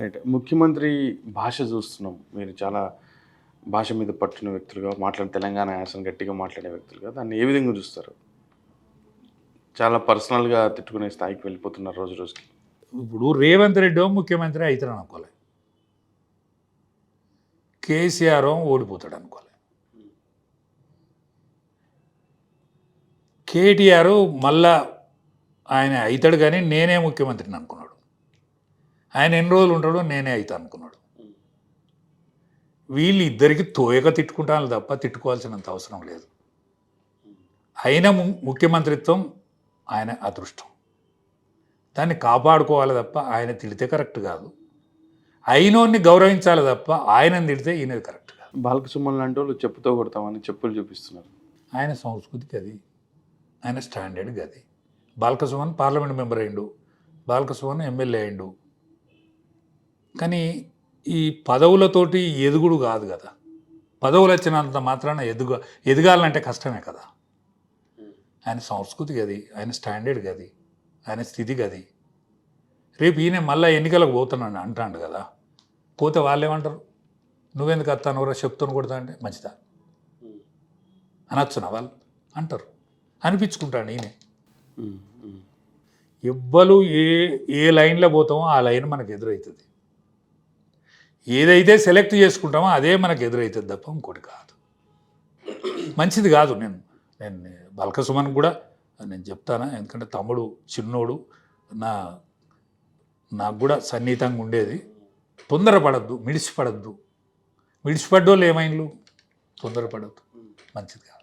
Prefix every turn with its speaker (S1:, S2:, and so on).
S1: Right ముఖ్యమంత్రి భాష చూస్తున్నాం. మీరు చాలా భాష మీద పట్టున వ్యక్తులుగా మాట్లాడే తెలంగాణ యాసను గట్టిగా మాట్లాడే వ్యక్తులుగా దాన్ని ఏ విధంగా చూస్తారు? చాలా పర్సనల్గా తిట్టుకునే స్థాయికి వెళ్ళిపోతున్నారు రోజు రోజుకి.
S2: ఇప్పుడు రేవంత్ రెడ్డి ముఖ్యమంత్రి అవుతాడు అనుకోలే. కేసీఆర్ ఓడిపోతాడు అనుకోలే. కేటీఆర్ మళ్ళా ఆయన అవుతాడు కానీ నేనే ముఖ్యమంత్రిని అనుకున్నాను. ఆయన ఎన్ని రోజులు ఉంటాడో నేనే అవుతా అనుకున్నాడు. వీళ్ళు ఇద్దరికి తోయక తిట్టుకుంటాను తప్ప తిట్టుకోవాల్సినంత అవసరం లేదు. అయిన ము- ముఖ్యమంత్రిత్వం ఆయన అదృష్టం. దాన్ని కాపాడుకోవాలి తప్ప ఆయన తిడితే కరెక్ట్ కాదు. అయినోన్ని గౌరవించాలి తప్ప ఆయనని తిడితే ఈయనది కరెక్ట్ కాదు.
S1: బాలకసుమన్ లాంటి వాళ్ళు చెప్పుతో కొడతామని చెప్పులు చూపిస్తున్నారు.
S2: ఆయన సంస్కృతికి అది ఆయన స్టాండర్డ్కి అది బాలకసుమన్ పార్లమెంట్ మెంబర్ అయిండు బాలకసుమన్ ఎమ్మెల్యే అయిండు కానీ ఈ పదవులతోటి ఎదుగుడు కాదు కదా. పదవులు వచ్చినంత మాత్రాన ఎదుగు ఎదగాలంటే కష్టమే కదా. ఆయన సంస్కృతికి అది ఆయన స్టాండర్డ్కి అది ఆయన స్థితికి అది. రేపు ఈయన మళ్ళీ ఎన్నికలకు పోతున్నాను అంటాడు కదా. పోతే వాళ్ళు ఏమంటారు నువ్వెందుకు వస్తాను ఎవరో చెప్తాను కొడతా అంటే మంచిదా? అనొచ్చునా వాళ్ళు? అంటారు. అనిపించుకుంటాను ఈయనే. ఎవ్వరు ఏ ఏ లైన్లో పోతామో ఆ లైన్ మనకు ఎదురవుతుంది. ఏదైతే సెలెక్ట్ చేసుకుంటామో అదే మనకు ఎదురైతే తప్ప ఇంకోటి కాదు. మంచిది కాదు. నేను నేను బల్క సుమన్ కూడా నేను చెప్తాను. ఎందుకంటే తమ్ముడు చిన్నోడు నా నాకు కూడా సన్నిహితంగా ఉండేది. తొందరపడద్దు మిడిసిపడద్దు. మిడిసిపడ్డోళ్ళు ఏమైండ్లు? తొందరపడద్దు. మంచిది కాదు.